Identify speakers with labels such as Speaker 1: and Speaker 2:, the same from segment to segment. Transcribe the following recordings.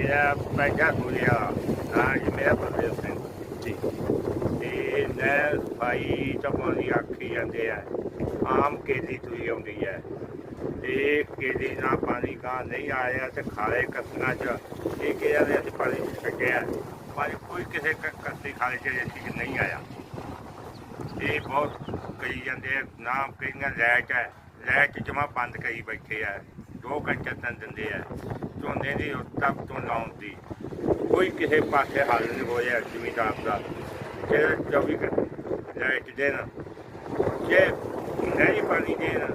Speaker 1: ਮੇਰਾ ਪੈਜਾ ਖੋਲਿਆ ਨਾ ਜੀ ਮੇਰਾ ਬਲਦੇਵ ਸਿੰਘ
Speaker 2: ਜੀ
Speaker 1: ਤੇ ਨਹਿਰ ਸਫ਼ਾਈ ਚਪਾਂ ਦੀ ਆਖੀ ਜਾਂਦੇ ਆ ਆਮ ਕੇਦੀ ਤੁਰੀ ਆਉਂਦੀ ਹੈ ਤੇ ਕੇਦੀ ਨਾਲ ਪਾਣੀ ਕਾ ਨਹੀਂ ਆਇਆ ਤੇ ਖਾਲੇ ਕਸਨਾ ਚ ਇਹ ਕਿਹਾ ਦੇ ਅਸੀਂ ਪਾਣੀ ਛੱਡਿਆ ਪਰ ਕੋਈ ਕਿਸੇ ਕੱਤੀ ਕਸੀ ਖਾਲੇ ਚ ਅਸੀਂ ਨਹੀਂ ਆਇਆ ਇਹ ਬਹੁਤ ਕਹੀ ਜਾਂਦੇ ਆ ਨਾ ਕਈਆਂ ਲੈਟ ਹੈ ਲੈਟ ਜਮਾ ਬੰਦ ਕਰੀ ਬੈਠੇ ਆ ਦੋ ਘੰਟੇ ਤੱਕ ਦਿੰਦੇ ਆ ਝੋਨੇ ਦੀ ਤੱਕ ਤੋਂ ਲਾਉਣ ਦੀ। ਕੋਈ ਕਿਸੇ ਪਾਸੇ ਹੱਲ ਨਹੀਂ ਹੋਇਆ ਜ਼ਿਮੀਦਾਰ ਦਾ। ਜੇ 24 ਘੰਟੇ ਲਾਈਟ ਦੇਣ ਜੇ ਨਹੀਂ ਪਾਣੀ ਦੇਣ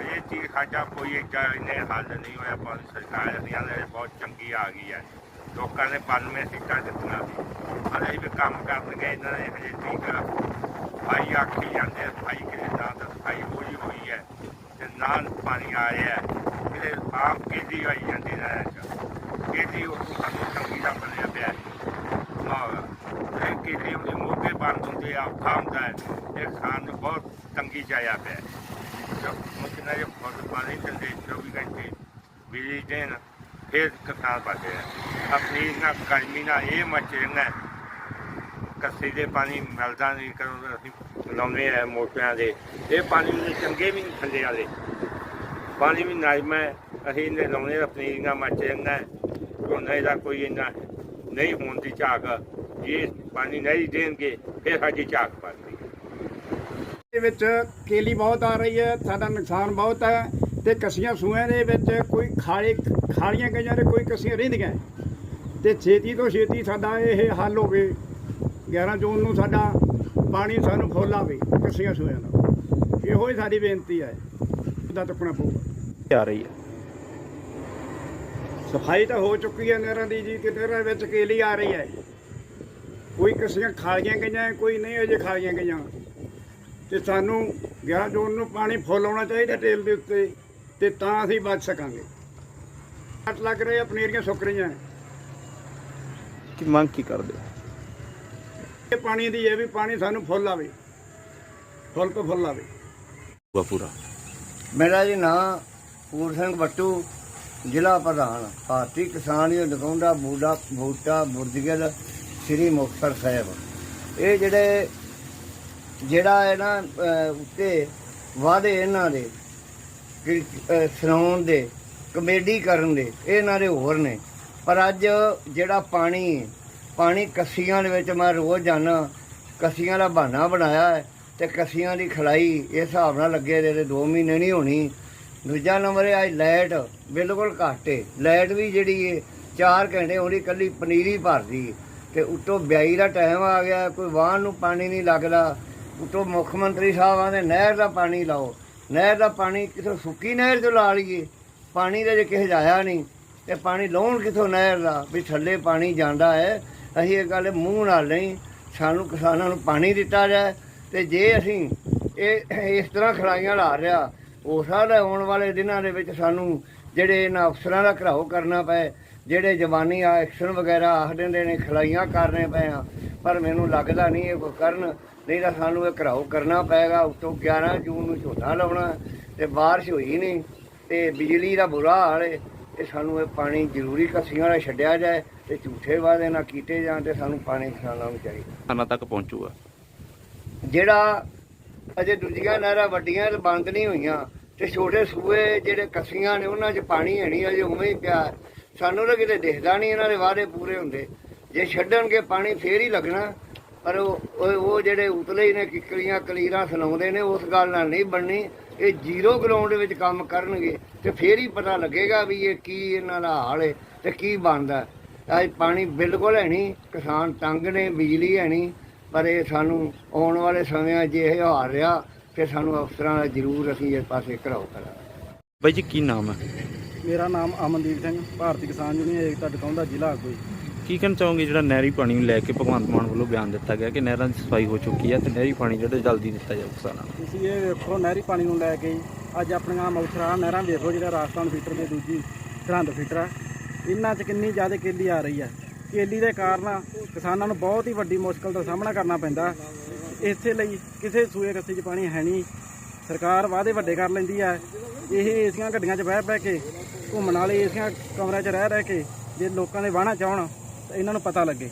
Speaker 1: ਅਜੇ ਚੀਜ਼ ਸਾਡਾ ਕੋਈ ਏਡਾ ਇਹਨੇ ਹੱਲ ਨਹੀਂ ਹੋਇਆ। ਪਰ ਸਰਕਾਰ ਦੀਆਂ ਨੇ ਬਹੁਤ ਚੰਗੀ ਆ ਗਈ ਹੈ। ਲੋਕਾਂ ਨੇ 92 ਸੀਟਾਂ ਦਿੱਤੀਆਂ ਸੀ। ਹਲੇ ਵੀ ਕੰਮ ਕਰਨਗੇ ਇਹਨਾਂ ਨੇ ਅਜੇ ਠੀਕ ਆ। ਭਾਈ ਆਖੀ ਜਾਂਦੇ ਆ, ਭਾਈ ਕਿਤੇ ਨਾ ਤਾਂ ਸਫ਼ਾਈ ਹੋਈ ਹੋਈ ਹੈ। ਤੇ ਨਾਲ ਪਾਣੀ ਆ ਰਿਹਾ ਹੈ। ਕਿਤੇ ਆਪ ਕਿਹਦੀ ਆਈ ਜਾਂਦੀ ਨਾ ਕਿਹਦੀ ਉਹ ਸਾਨੂੰ ਚੰਗੀ ਦਾ ਬਣਿਆ ਪਿਆ ਹਾਂ? ਕਿਹਦੀ ਉਹਦੇ ਮੋਢੇ ਬੰਦ ਹੁੰਦੇ ਆ ਔਖਾ ਹੁੰਦਾ ਹੈ। ਇਹ ਖਾਨ ਨੂੰ ਬਹੁਤ ਤੰਗੀ ਚ ਆਇਆ ਪਿਆ ਮੁਕਨਾ ਜੇ ਬਹੁਤ ਪਾਣੀ ਦਿੰਦੇ 24 ਘੰਟੇ ਬਿਜਲੀ ਦੇਣ, ਫਿਰ ਕਿਸਾਨ ਬਚੇ ਆਪਣੀ ਨਾ ਗਰਮੀ ਨਾਲ ਇਹ ਮਚੇਗਾ ਕੱਸੀ ਦੇ ਪਾਣੀ ਮਿਲਦਾ ਨਹੀਂ ਕਰੋ ਅਸੀਂ ਲਾਉਂਦੇ ਆ ਮੋਟਿਆਂ ਦੇ। ਇਹ ਪਾਣੀ ਚੰਗੇ ਵੀ ਨਹੀਂ ਥੱਲੇ ਵਾਲੇ। ਪਾਣੀ ਵੀ ਨਾਇਮਾ ਹੈ। ਅਸੀਂ ਇਹਨੇ ਲਾਉਣੇ ਆ ਪਨੀਰੀਆਂ ਮਚੇਗਾ ਝੋਨੇ ਦਾ ਕੋਈ ਇੰਨਾ ਨਹੀਂ ਹੋਣ ਦੀ ਝਾਕ। ਇਹ ਪਾਣੀ ਨਹੀਂ ਦੇਣਗੇ, ਫਿਰ ਸਾਡੀ ਝਾਕ ਪੜਦੀ
Speaker 3: ਦੇ ਵਿੱਚ ਕੇਲੀ ਬਹੁਤ ਆ ਰਹੀ ਹੈ, ਸਾਡਾ ਨੁਕਸਾਨ ਬਹੁਤ ਹੈ ਤੇ ਕਸੀਆਂ ਸੂਆਂ ਦੇ ਵਿੱਚ ਕੋਈ ਖਾਲੇ ਖਾਲੀਆਂ ਗਈਆਂ ਨੇ ਕੋਈ ਕਸੀਆਂ ਰਹਿੰਦੀਆਂ ਤੇ ਛੇਤੀ ਤੋਂ ਛੇਤੀ ਸਾਡਾ ਇਹ ਹੱਲ ਹੋਵੇ 11 ਜੂਨ ਨੂੰ ਸਾਡਾ ਪਾਣੀ ਸਾਨੂੰ ਫੁੱਲ ਆਵੇ ਕਸੀਆਂ ਸੂਆਂ ਦਾ ਇਹੋ ਹੀ ਸਾਡੀ ਬੇਨਤੀ ਹੈ। ਦਾ ਟੁੱਕਣਾ ਪਊਗਾ।
Speaker 2: ਆ ਰਹੀ ਹੈ।
Speaker 3: ਸਫ਼ਾਈ ਤਾਂ ਹੋ ਚੁੱਕੀ ਹੈ ਨਹਿਰਾਂ ਦੀ ਜੀ ਕਿ ਨਹਿਰਾਂ ਵਿੱਚ ਕੇਲੀ ਆ ਰਹੀ ਹੈ। ਕੋਈ ਕਸੀਆਂ ਖਾਲੀਆਂ ਗਈਆਂ ਕੋਈ ਨਹੀਂ ਅਜੇ ਖਾਲੀਆਂ ਗਈਆਂ। ਤੇ ਸਾਨੂੰ 11 ਜੂਨ ਨੂੰ ਪਾਣੀ ਫੁੱਲ ਆਉਣਾ ਚਾਹੀਦਾ ਟੇਲ ਦੇ ਉੱਤੇ ਤੇ ਤਾਂ ਅਸੀਂ ਬਚ ਸਕਾਂਗੇ। ਕੱਟ ਲੱਗ ਰਹੇ ਆ ਪਨੀਰੀਆਂ ਸੁੱਕ ਰਹੀਆਂ।
Speaker 2: ਕੀ ਮੰਗ ਕੀ ਕਰਦੇ? ਹੋ
Speaker 3: ਇਹ ਪਾਣੀ ਦੀ ਇਹ ਵੀ ਪਾਣੀ ਸਾਨੂੰ ਫੁੱਲ ਆਵੇ। ਫੁੱਲ ਤੋਂ ਫੁੱਲ ਆਵੇ।
Speaker 2: ਵਾ ਪੂਰਾ।
Speaker 4: ਮੇਰਾ ਜੀ ਨਾਂ ਪੂਰ ਸਿੰਘ ਬੱਟੂ ਜ਼ਿਲ੍ਹਾ ਪ੍ਰਧਾਨ ਭਾਰਤੀ ਕਿਸਾਨ ਯੂਨੀਅਨ ਨਕੌਂਡਾ ਬੂਡਾ ਬੂਟਾ ਬੁਰਜਗਲ ਸ੍ਰੀ ਮੁਕਤਸਰ ਸਾਹਿਬ। ਇਹ ਜਿਹੜੇ ਜਿਹੜਾ ਹੈ ਨਾ ਉੱਤੇ ਵਾਅਦੇ ਇਹਨਾਂ ਦੇ ਕਿ ਅਹ, ਸੁਣਾਉਣ ਦੇ ਕਮੇਡੀ ਕਰਨ ਦੇ ਇਹਨਾਂ ਦੇ ਹੋਰ ਨੇ। ਪਰ ਅੱਜ ਜਿਹੜਾ ਪਾਣੀ ਪਾਣੀ ਕੱਸੀਆਂ ਦੇ ਵਿੱਚ ਮੈਂ ਰੋਜ਼ ਜਾਣਾ ਕੱਸੀਆਂ ਦਾ ਬਹਾਨਾ ਬਣਾਇਆ ਹੈ ਤੇ ਕੱਸੀਆਂ ਦੀ ਖਲਾਈ ਇਸ ਹਿਸਾਬ ਨਾਲ ਲੱਗੇ ਦੇ 2 ਮਹੀਨੇ ਨਹੀਂ ਹੋਣੀ। ਦੂਜਾ ਨੰਬਰ ਹੈ ਅੱਜ ਲਾਈਟ ਬਿਲਕੁਲ ਘੱਟ ਹੈ ਲਾਈਟ ਵੀ ਜਿਹੜੀ ਹੈ 4 ਘੰਟੇ ਉਹਦੀ ਕੱਲੀ ਪਨੀਰੀ ਭਰਦੀ ਹੈ ਤੇ ਉੱਤੋਂ ਵਿਆਹੀ ਦਾ ਟਾਈਮ ਆ ਗਿਆ, ਕੋਈ ਵਾਹਨ ਨੂੰ ਪਾਣੀ ਨਹੀਂ ਲੱਗਦਾ। ਉੱਤੋਂ ਮੁੱਖ ਮੰਤਰੀ ਸਾਹਿਬ ਆਂਦੇ, ਨਹਿਰ ਦਾ ਪਾਣੀ ਲਾਓ। ਨਹਿਰ ਦਾ ਪਾਣੀ ਕਿਥੋਂ ਸੁੱਕੀ ਨਹਿਰ ਤੋਂ ਲਾ ਲਈਏ। ਪਾਣੀ ਦਾ ਜੇ ਕਿਸੇ ਜਾਇਆ ਨਹੀਂ। ਤੇ ਪਾਣੀ ਲਾਉਣ ਕਿਥੋਂ ਨਹਿਰ ਦਾ? ਵੀ ਥੱਲੇ ਪਾਣੀ ਜਾਂਦਾ ਹੈ। ਅਸੀਂ ਇਹ ਗੱਲ ਮੂੰਹ ਨਾਲ ਨਹੀਂ, ਸਾਨੂੰ ਕਿਸਾਨਾਂ ਨੂੰ ਪਾਣੀ ਦਿੱਤਾ ਜਾਏ। ਤੇ ਜੇ ਅਸੀਂ ਇਹ ਇਸ ਤਰ੍ਹਾਂ ਖੜਾਈਆਂ ਲਾ ਰਿਹਾ ਹੋ ਸਕਦਾ ਆਉਣ ਵਾਲੇ ਦਿਨਾਂ ਦੇ ਵਿੱਚ ਸਾਨੂੰ ਜਿਹੜੇ ਇਹਨਾਂ ਅਫਸਰਾਂ ਦਾ ਘਰਾਓ ਕਰਨਾ ਪਏ, ਜਿਹੜੇ ਜਵਾਨੀ ਆ ਐਕਸ਼ਨ ਵਗੈਰਾ ਆਖਦੇ ਨੇ ਖਲਾਈਆਂ ਕਰਨੇ ਪਏ ਆ, ਪਰ ਮੈਨੂੰ ਲੱਗਦਾ ਨਹੀਂ ਇਹ ਕੋਈ ਕਰਨ, ਨਹੀਂ ਤਾਂ ਸਾਨੂੰ ਇਹ ਘਰਾਓ ਕਰਨਾ ਪਏਗਾ, ਉਤੋਂ 11 ਜੂਨ ਨੂੰ ਝੋਨਾ ਲਾਉਣਾ, ਤੇ ਬਾਰਿਸ਼ ਹੋਈ ਨਹੀਂ, ਤੇ ਬਿਜਲੀ ਦਾ ਬੁਰਾ ਹਾਲ ਏ, ਤੇ ਸਾਨੂੰ ਇਹ ਪਾਣੀ ਜ਼ਰੂਰੀ ਕੱਸੀਆਂ ਵਾਲਾ ਛੱਡਿਆ ਜਾਏ, ਤੇ ਝੂਠੇ ਵਾਅਦੇ ਨਾ ਕੀਤੇ ਜਾਣ, ਤੇ ਸਾਨੂੰ ਪਾਣੀ ਖਾਣਾ ਨੂੰ ਚਾਹੀਦਾ।
Speaker 2: ਖਾਨਾ ਤੱਕ ਪਹੁੰਚੂਗਾ।
Speaker 4: ਜਿਹੜਾ ਅਜੇ ਦੂਜੀਆਂ ਨਹਿਰਾਂ ਵੱਡੀਆਂ ਤੇ ਬੰਦ ਨਹੀਂ ਹੋਈਆਂ ਤੇ ਛੋਟੇ ਸੂਏ ਜਿਹੜੇ ਕੱਸੀਆਂ ਨੇ ਉਹਨਾਂ 'ਚ ਪਾਣੀ ਹੈ ਨਹੀਂ, ਅਜੇ ਉਵੇਂ ਹੀ ਪਿਆ। ਸਾਨੂੰ ਤਾਂ ਕਿਤੇ ਦਿਖਦਾ ਨਹੀਂ ਇਹਨਾਂ ਦੇ ਵਾਅਦੇ ਪੂਰੇ ਹੁੰਦੇ। ਜੇ ਛੱਡਣਗੇ ਪਾਣੀ, ਫੇਰ ਹੀ ਲੱਗਣਾ। ਪਰ ਉਹ, ਉਹ- ਜਿਹੜੇ ਉਤਲੇ ਹੀ ਨੇ, ਕਿੱਕਲੀਆਂ, ਕਲੀਰਾਂ ਸੁਣਾਉਂਦੇ ਨੇ, ਉਸ ਗੱਲ ਨਾਲ ਨਹੀਂ ਬਣਨੀ। ਇਹ ਜ਼ੀਰੋ ਗਰਾਊਂਡ ਵਿੱਚ ਕੰਮ ਕਰਨਗੇ ਤੇ ਫੇਰ ਹੀ ਪਤਾ ਲੱਗੇਗਾ ਵੀ ਇਹ ਕੀ ਇਹਨਾਂ ਦਾ ਹਾਲ ਹੈ ਤੇ ਕੀ ਬਣਦਾ। ਅੱਜ ਪਾਣੀ ਬਿਲਕੁਲ ਹੈ ਨਹੀਂ, ਕਿਸਾਨ ਤੰਗ ਨੇ, ਬਿਜਲੀ ਹੈ ਨਹੀਂ। ਪਰ ਇਹ ਸਾਨੂੰ ਆਉਣ ਵਾਲੇ ਸਮਿਆਂ 'ਚ ਇਹ ਹਾਲ ਰਿਹਾ ਕਿ ਸਾਨੂੰ ਅਫਸਰਾਂ ਦਾ ਜ਼ਰੂਰ ਅਸੀਂ ਇਸ ਪਾਸੇ ਘਰਾਓ ਕਰਾਂਗੇ।
Speaker 2: ਬਾਈ ਜੀ ਕੀ ਨਾਮ ਹੈ?
Speaker 3: ਮੇਰਾ ਨਾਮ ਅਮਨਦੀਪ ਸਿੰਘ ਭਾਰਤੀ ਕਿਸਾਨ ਯੂਨੀਅਨ ਏਕਤਾ ਟਿਕਾਉਂਦਾ ਜ਼ਿਲ੍ਹਾ ਆਗੂ
Speaker 2: ਕੀ ਕਹਿਣਾ ਚਾਹੋਗੇ ਜਿਹੜਾ ਨਹਿਰੀ ਪਾਣੀ ਨੂੰ ਲੈ ਕੇ ਭਗਵੰਤ ਮਾਨ ਵੱਲੋਂ ਬਿਆਨ ਦਿੱਤਾ ਗਿਆ ਕਿ ਨਹਿਰਾਂ ਦੀ ਸਫ਼ਾਈ ਹੋ ਚੁੱਕੀ ਹੈ ਤੇ ਨਹਿਰੀ ਪਾਣੀ ਜਿਹੜਾ ਜਲਦੀ ਦਿੱਤਾ ਜਾਊ ਕਿਸਾਨਾਂ ਨੂੰ?
Speaker 3: ਤੁਸੀਂ ਇਹ ਵੇਖੋ ਨਹਿਰੀ ਪਾਣੀ ਨੂੰ ਲੈ ਕੇ ਹੀ ਅੱਜ ਆਪਣੀਆਂ ਮੌਥਰਾ ਨਹਿਰਾਂ ਵੇਖੋ ਜਿਹੜਾ ਰਾਜਸਥਾਨ ਫੀਟਰ ਤੇ ਦੂਜੀ ਸਰਹੰਦ ਫੀਟਰ ਆ। ਇਹਨਾਂ 'ਚ ਕਿੰਨੀ ਜ਼ਿਆਦਾ ਕੇਲੀ ਆ ਰਹੀ ਆ। ਕੇਲੀ ਦੇ ਕਾਰਨ ਕਿਸਾਨਾਂ ਨੂੰ ਬਹੁਤ ਹੀ ਵੱਡੀ ਮੁਸ਼ਕਲ ਦਾ ਸਾਹਮਣਾ ਕਰਨਾ ਪੈਂਦਾ। ਇਸੇ ਲਈ ਕਿਸੇ ਸੂਏ ਕੱਸੇ 'ਚ ਪਾਣੀ ਹੈ ਨਹੀਂ। ਸਰਕਾਰ ਵਾਅਦੇ ਵੱਡੇ ਕਰ ਲੈਂਦੀ ਹੈ। ਇਹ ਏਸੀਆਂ ਗੱਡੀਆਂ 'ਚ ਬਹਿ ਬਹਿ ਕੇ, ਘੁੰਮਣ ਵਾਲੇ ਏਸੀਆਂ ਕਮਰਿਆਂ 'ਚ ਰਹਿ ਰਹਿ ਕੇ
Speaker 5: ਜੇ ਲੋਕਾਂ ਦੇ ਵਾਹਣਾ ਚਾਹਣ, ਤਾਂ ਇਹਨਾਂ ਨੂੰ ਪਤਾ ਲੱਗੇ।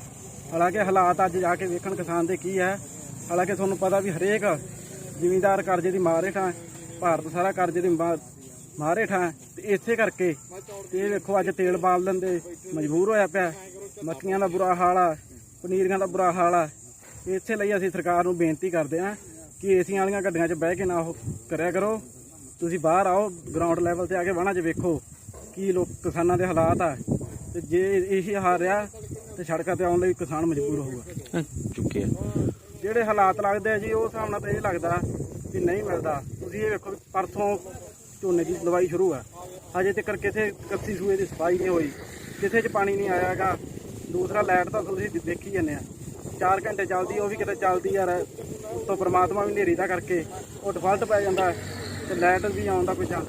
Speaker 5: ਹਾਲਾਂਕਿ ਹਾਲਾਤ ਅੱਜ ਜਾ ਕੇ ਵੇਖਣ ਕਿਸਾਨ ਦੇ ਕੀ ਹੈ। ਹਾਲਾਂਕਿ ਤੁਹਾਨੂੰ ਪਤਾ ਵੀ ਹਰੇਕ ਜ਼ਿਮੀਂਦਾਰ ਕਰਜ਼ੇ ਦੀ ਮਾਰ ਹੇਠਾਂ ਹੈ। ਭਾਰਤ ਸਾਰਾ ਕਰਜ਼ੇ ਦੀ ਮਾ- ਮਾਰ ਹੇਠਾਂ ਹੈ। ਤੇ ਇਸੇ ਕਰਕੇ ਇਹ ਵੇਖੋ ਅੱਜ ਤੇਲ ਬਾਲ ਦੇ ਮਜਬੂਰ ਹੋਇਆ ਪਿਆ। ਮੱਖੀਆਂ ਦਾ ਬੁਰਾ ਹਾਲ ਆ ਪਨੀਰੀਆਂ ਦਾ ਬੁਰਾ ਹਾਲ ਆ। ਇਸੇ ਲਈ ਅਸੀਂ ਸਰਕਾਰ ਨੂੰ ਬੇਨਤੀ ਕਰਦੇ ਹਾਂ ਕਿ ਏਸੀਆਂ ਵਾਲੀਆਂ ਗੱਡੀਆਂ 'ਚ ਬਹਿ ਕੇ ਨਾ ਉਹ ਕਰਿਆ ਕਰੋ। ਤੁਸੀਂ ਬਾਹਰ ਆਓ ਗਰਾਊਂਡ ਲੈਵਲ ਤੇ ਆ ਕੇ ਵਾਹਣਾ 'ਚ ਵੇਖੋ ਕੀ ਲੋਕ ਕਿਸਾਨਾਂ ਦੇ ਹਾਲਾਤ ਆ। ਤੇ ਜੇ ਇਹੀ ਹਾਲ ਰਿਹਾ ਤੇ ਸੜਕਾਂ ਤੇ ਆਉਣ ਲਈ ਕਿਸਾਨ ਮਜਬੂਰ ਹੋਊਗਾ।
Speaker 2: ਚੁੱਕੇ ਆ
Speaker 5: ਜਿਹੜੇ ਹਾਲਾਤ ਲੱਗਦੇ ਆ ਜੀ ਉਹ ਹਿਸਾਬ ਨਾਲ ਤਾਂ ਇਹ ਲੱਗਦਾ ਵੀ ਨਹੀਂ ਮਿਲਦਾ। ਤੁਸੀਂ ਇਹ ਵੇਖੋ ਵੀ ਪਰਸੋਂ ਝੋਨੇ ਦੀ ਲਵਾਈ ਸ਼ੁਰੂ ਆ। ਹਜੇ ਤੱਕ ਕਿਸੇ ਕੱਸੀ ਸੂਏ ਦੀ ਸਫ਼ਾਈ ਨਹੀਂ ਹੋਈ ਕਿਸੇ 'ਚ ਪਾਣੀ ਨਹੀਂ ਆਇਆਗਾ। ਦੂਸਰਾ ਲਾਈਟ ਤਾਂ ਤੁਸੀਂ ਦੇਖੀ ਜਾਂਦੇ ਆ। 4 ਘੰਟੇ ਚੱਲਦੀ, ਉਹ ਵੀ ਕਿਤੇ ਚੱਲਦੀ ਯਾਰ। ਉੱਤੋਂ ਪ੍ਰਮਾਤਮਾ ਵੀ ਹਨੇਰੀ ਦਾ ਕਰਕੇ ਉਹ ਡਿਫਾਲਟ ਪੈ ਜਾਂਦਾ ਹੈ ਤੇ ਲਾਈਟ ਵੀ ਆਉਣ ਦਾ ਕੋਈ ਚਾਂਸ